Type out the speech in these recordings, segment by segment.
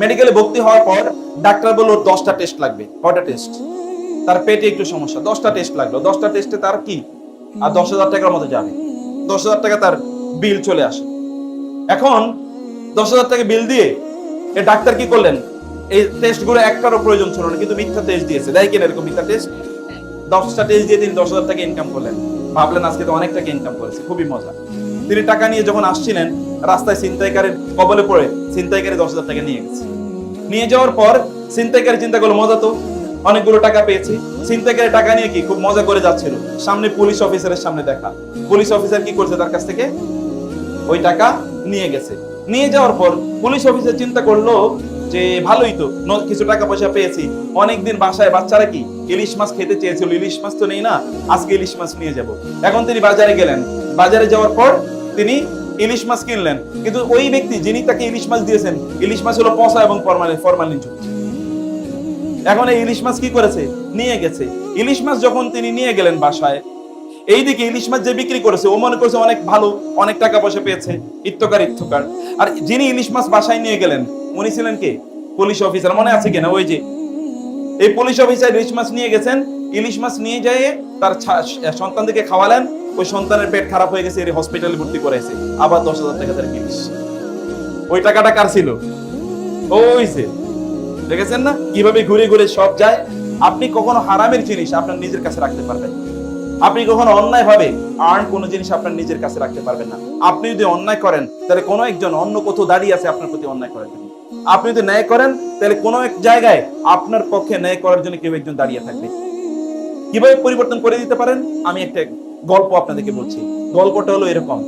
মেডিকেলে ভর্তি হওয়ার পর ডাক্তার বলল দশটা টেস্ট লাগবে। কয়টা টেস্ট তার পেটে একটু সমস্যা। দশটা টেস্ট লাগল। দশটা টেস্টে তার কি? আর দশ হাজার টাকার মতো যাবে। দশ হাজার টাকা তার বিল চলে আসে। এখন দশ হাজার টাকা বিল দিয়ে এ ডাক্তার কি করলেন? এই টেস্টগুলো একটারও প্রয়োজন ছিল না, কিন্তু মিথ্যা টেস্ট দিয়েছে। দেয় কিনা এরকম মিথ্যা টেস্ট দশটা টেস্ট দিয়ে তিনি দশ হাজার টাকা ইনকাম করলেন। ভাবলেন আজকে তো অনেক টাকা ইনকাম করেছে। খুবই মজা। তিনি টাকা নিয়ে যখন আসছিলেন, রাস্তায় ছিনতাইকারীর কবলে পড়ে ছিনতাইকারী দশ হাজার টাকা নিয়ে গেছে। নিয়ে যাওয়ার পর ছিনতাইকারী চিন্তা করল, মজা তো, অনেকগুলো টাকা পেয়েছি। ছিনতাইকারী টাকা নিয়ে কি খুব মজা করে যাচ্ছিল? সামনে পুলিশ অফিসারের সামনে দেখা। পুলিশ অফিসার কি করছে তার কাছ থেকে? ওই টাকা নিয়ে গেছে। নিয়ে যাওয়ার পর পুলিশ অফিসার চিন্তা করল যে, ভালোই তো কিছু টাকা পয়সা পেয়েছি। অনেকদিন বাসায়, বাচ্চারা কি, ইলিশ মাছ খেতে চেয়েছিল। ইলিশ মাছ তো নেই না, আজকে ইলিশ মাছ নিয়ে যাব। এখন তিনি বাজারে গেলেন। বাজারে যাওয়ার পর তিনি ইলিশ মাছ কিনলেন। কিন্তু ওই ব্যক্তি যিনি তাকে ইলিশ মাছ দিয়েছেন, ইলিশ মাছ হলো পচা এবং ফরমালিন যুক্ত। এখন এই ইলিশ মাছ কি করেছে? নিয়ে গেছে। ইলিশ মাছ যখন তিনি নিয়ে গেলেন বাসায়, এইদিকে ইলিশ মাছ যে বিক্রি করেছে, ও মনে করছে অনেক ভালো, অনেক টাকা পয়সা পেয়েছে, ইত্যকার ইত্যকার। আর যিনি ইলিশ মাছ বাসায় নিয়ে গেলেন, উনি ছিলেন কে? Police officer. মনে আছে কিনা? ওই যে, এই পুলিশ অফিসার ইলিশ মাছ নিয়ে গেছেন, ইলিশ মাছ নিয়ে যায় তার সন্তানদেরকে খাওয়ালেন ওই সন্তানের পেট খারাপ হয়ে গেছে, এর হসপিটালে ভর্তি করেছে আবার দশ হাজার টাকা তার ইলিশ ওই টাকাটা কার ছিল? ওই যে। দেখেছেন না? কীভাবে ঘুরে ঘুরে সব যায়? আপনি কখনো হারামের জিনিস আপনার নিজের কাছে রাখতে পারবেন। আপনি কখনো অন্যায় ভাবে আর্ন কোনো জিনিস আপনার নিজের কাছে রাখতে পারবেন না। আপনি যদি অন্যায় করেন, তাহলে কোনো একজন অন্য কোথাও দাঁড়িয়ে আছে আপনার প্রতি অন্যায় করার জন্য। আপনি যদি ন্যায় করেন, তাহলে কোনো এক জায়গায় আপনার পক্ষে ন্যায় করার জন্য কেউ একজন দাঁড়িয়ে থাকবে। কীভাবে পরিবর্তন করে দিতে পারেন? আমি একটা গল্প আপনাদেরকে বলছি। গল্পটা হলো এরকম।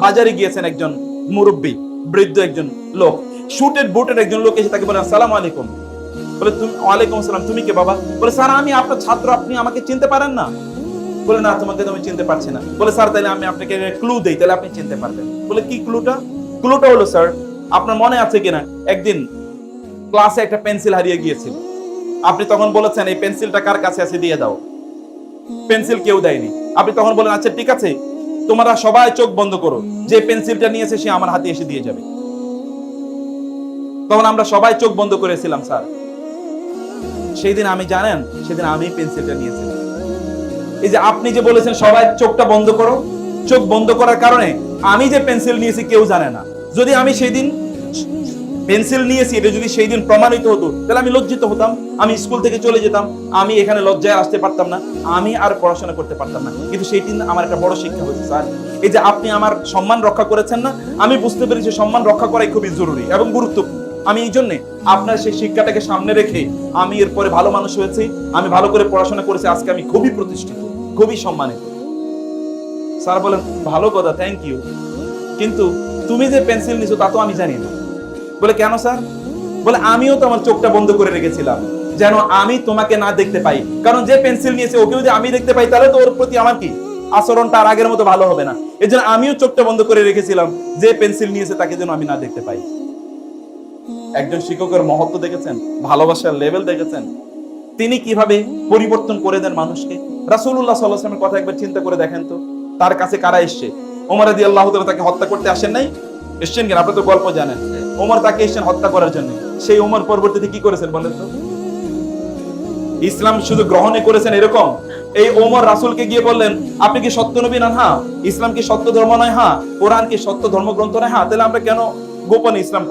বাজারে গিয়েছেন একজন মুরব্বী, বৃদ্ধ একজন লোক। শুটেড বুটের একজন লোক এসে তাকে বলে, আসসালামু আলাইকুম। বলে, তুমি, ওয়ালাইকুম আসসালাম, তুমি কে বাবা? বলে, স্যার, আমি আপনার ছাত্র, আপনি আমাকে চিনতে পারেন না? বলে, না, তোমাকে তো আমি চিনতে পারছি না। বলে, স্যার, তাহলে আমি আপনাকে ক্লু দেই, তাহলে আপনি চিনতে পারবেন। বলে, কি ক্লুটা ক্লুটা হলো, স্যার, আপনার মনে আছে কিনা? একদিন ক্লাসে একটা পেন্সিল হারিয়ে গিয়েছিল। আপনি তখন বলেছেন, এই পেন্সিলটা কার কাছে আছে? দিয়ে দাও। পেন্সিল কেউ দেয়নি। আপনি তখন বলেন আচ্ছা ঠিক আছে, তোমরা সবাই চোখ বন্ধ করো। যে পেন্সিলটা নিয়েছে সে আমার হাতে এসে দিয়ে যাবে। তখন আমরা সবাই চোখ বন্ধ করেছিলাম, স্যার। সেই দিন আমি, জানেন, সেদিন আমি পেন্সিলটা নিয়েছিলাম। এই যে আপনি যে বলেছেন, সবাই চোখটা বন্ধ করো, চোখ বন্ধ করার কারণে আমি যে পেন্সিল নিয়েছি কেউ জানে না। যদি আমি সেই দিন পেন্সিল নিয়েছি, এটা যদি সেই দিন প্রমাণিত হতো, তাহলে আমি লজ্জিত হতাম, আমি স্কুল থেকে চলে যেতাম, আমি এখানে লজ্জায় আসতে পারতাম না, আমি আর পড়াশোনা করতে পারতাম না। কিন্তু সেই দিন আমার একটা বড় শিক্ষা হয়েছে, স্যার। এই যে আপনি আমার সম্মান রক্ষা করেছেন না, আমি বুঝতে পেরেছি সম্মান রক্ষা করাই খুবই জরুরি এবং গুরুত্বপূর্ণ। আমি এই জন্যে আপনার সেই শিক্ষাটাকে সামনে রেখে আমি এরপরে ভালো মানুষ হয়েছি, আমি ভালো করে পড়াশোনা করেছি, আজকে আমি খুবই প্রতিষ্ঠিত, খুবই সম্মানিত। স্যার বলেন, ভালো কথা থ্যাংক ইউ কিন্তু তুমি যে পেন্সিল নিছো, তা তো আমি জানি না। বলে, কেন স্যার? বলে, আমিও তো আমার চোখটা বন্ধ করে রেখেছিলাম। যেন আমি তোমাকে না দেখতে পাই। কারণ যে পেন্সিল নিয়েছে ওকে যদি আমি দেখতে পাই, তাহলে তো ওর প্রতি আমার কি? আচরণটা আর আগের মতো ভালো হবে না। এই জন্য আমিও চোখটা বন্ধ করে রেখেছিলাম। যে পেন্সিল নিয়েছে, তাকে যেন আমি না দেখতে পাই। একজন শিক্ষকের মহত্ব দেখেছেন? ভালোবাসার লেভেল দেখেছেন? তিনি কীভাবে পরিবর্তন করে দেন মানুষকে? রাসূলুল্লাহ সাল্লাল্লাহু আলাইহি কথা একবার চিন্তা করে দেখেন তো। তার কাছে কারা এসছে? ওমর রাদিয়াল্লাহু তাআলা তাকে হত্যা করতে আসেন নাই? এসছেন কেন? আপনি তো গল্প জানেন। ওমর তাকে এসেছেন হত্যা করার জন্য। সেই ওমর পরবর্তীতে কি করেছেন বলেন তো? ইসলাম শুধু গ্রহণে করেছেন এরকম? এই ওমর রাসূলকে গিয়ে বললেন, আপনি কি সত্য নবী না? হ্যাঁ। ইসলাম কি সত্য ধর্ম নয়? হ্যাঁ। কোরআন কি সত্য ধর্মগ্রন্থ নয়? হ্যাঁ। তাহলে আমরা কেন গোপনে ইসলাম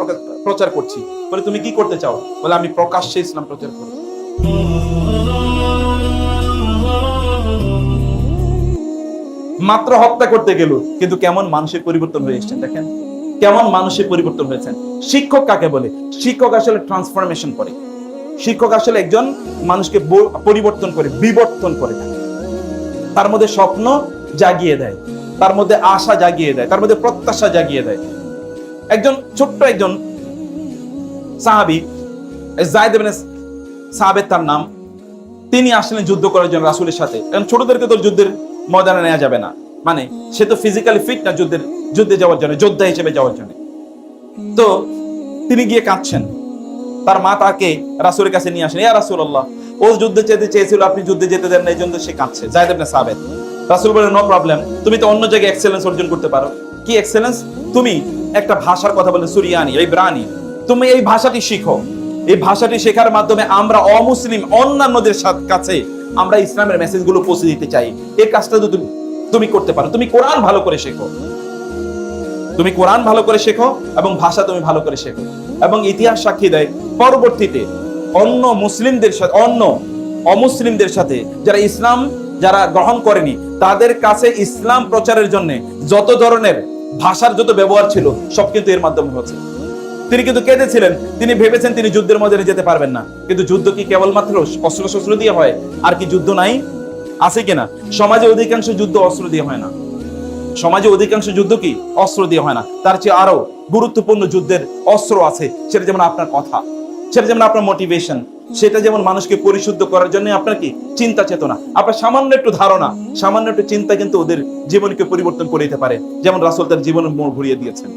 প্রচার করছি? বলে, তুমি কি করতে চাও? বলে, আমি প্রকাশ্যে ইসলাম প্রচার করব। মাত্র হত্যা করতে গেল, কিন্তু কেমন মানুষের পরিবর্তন হয়ে এসেছেন দেখেন। কেমন মানুষের পরিবর্তন হয়েছেন? শিক্ষক কাকে বলে? শিক্ষক আসলে ট্রান্সফরমেশন করে। শিক্ষক আসলে একজন মানুষকে পরিবর্তন করে, বিবর্তন করে তার মধ্যে স্বপ্ন জাগিয়ে দেয়, তার মধ্যে আশা জাগিয়ে দেয়, তার মধ্যে প্রত্যাশা জাগিয়ে দেয়। একজন ছোট্ট একজন সাহাবি, জায়দ ইবনে সাহাবের তার নাম, তিনি আসলেন যুদ্ধ করার জন্য রাসূলের সাথে। কারণ ছোটদেরকে তো যুদ্ধের ময়দানে নেওয়া যাবে না। মানে সে তো ফিজিক্যালি ফিট না, যুদ্ধের যুদ্ধে যাওয়ার জন্য, যোদ্ধা হিসেবে যাওয়ার জন্য। তো তিনি গিয়ে কাঁদছেন। তার মা তাকে রাসূলের কাছে নিয়ে আসেন, ইয়া রাসূলুল্লাহ, ও যুদ্ধে যেতে চেয়েছিল, আপনি যুদ্ধে যেতে দেন না, এই জন্য সে কাঁদছে। জায়দ ইবনে সাবেত, রাসূল বলেন নো প্রবলেম তুমি তো অন্য জায়গায় এক্সেলেন্স অর্জন করতে পারো। কি এক্সেলেন্স তুমি একটা ভাষার কথা বলে, সুরিয়ানি এই ব্রানি তুমি এই ভাষাটি শিখো। এই ভাষাটি শেখার মাধ্যমে আমরা অমুসলিম, অন্যান্যদের কাছে আমরা ইসলামের মেসেজগুলো পৌঁছে দিতে চাই। এই কাজটা তো তুমি করতে পারো। তুমি কোরআন ভালো করে শেখো। তুমি কোরআন ভালো করে শেখো এবং ভাষা তুমি ভালো করে শেখো। এবং ইতিহাস সাক্ষী দেয় পরবর্তীতে অন্য মুসলিমদের সাথে, অন্য অমুসলিমদের সাথে যারা ইসলাম যারা গ্রহণ করেনি, তাদের কাছে ইসলাম প্রচারের জন্য যত ধরনের ভাষার যত ব্যবহার ছিল, সব কিন্তু এর মাধ্যমে হচ্ছে তিনি কিন্তু কেঁদেছিলেন তিনি ভেবেছেন তিনি যুদ্ধের মধ্যে যেতে পারবেন না। কিন্তু যুদ্ধ কি কেবলমাত্র অস্ত্র শস্ত্র দিয়ে হয়? আর কি যুদ্ধ নাই? আছে কিনা? সমাজে অধিকাংশ যুদ্ধ অস্ত্র দিয়ে হয় না। সমাজে অধিকাংশ যুদ্ধ কি অস্ত্র দিয়ে হয় না। তার চেয়ে আরও গুরুত্বপূর্ণ যুদ্ধের অস্ত্র আছে, সেটা যেমন আপনার কথা, সেটা যেমন আপনার মোটিভেশন সেটা যেমন মানুষকে পরিশুদ্ধ করার জন্য আপনার কি চিন্তা চেতনা। আপনার সামান্য একটু ধারণা, সামান্য একটু চিন্তা কিন্তু ওদের জীবনকে পরিবর্তন করে দিতে পারে। যেমন রাসুল তার জীবনের মোড় ঘুরিয়ে দিয়েছেন।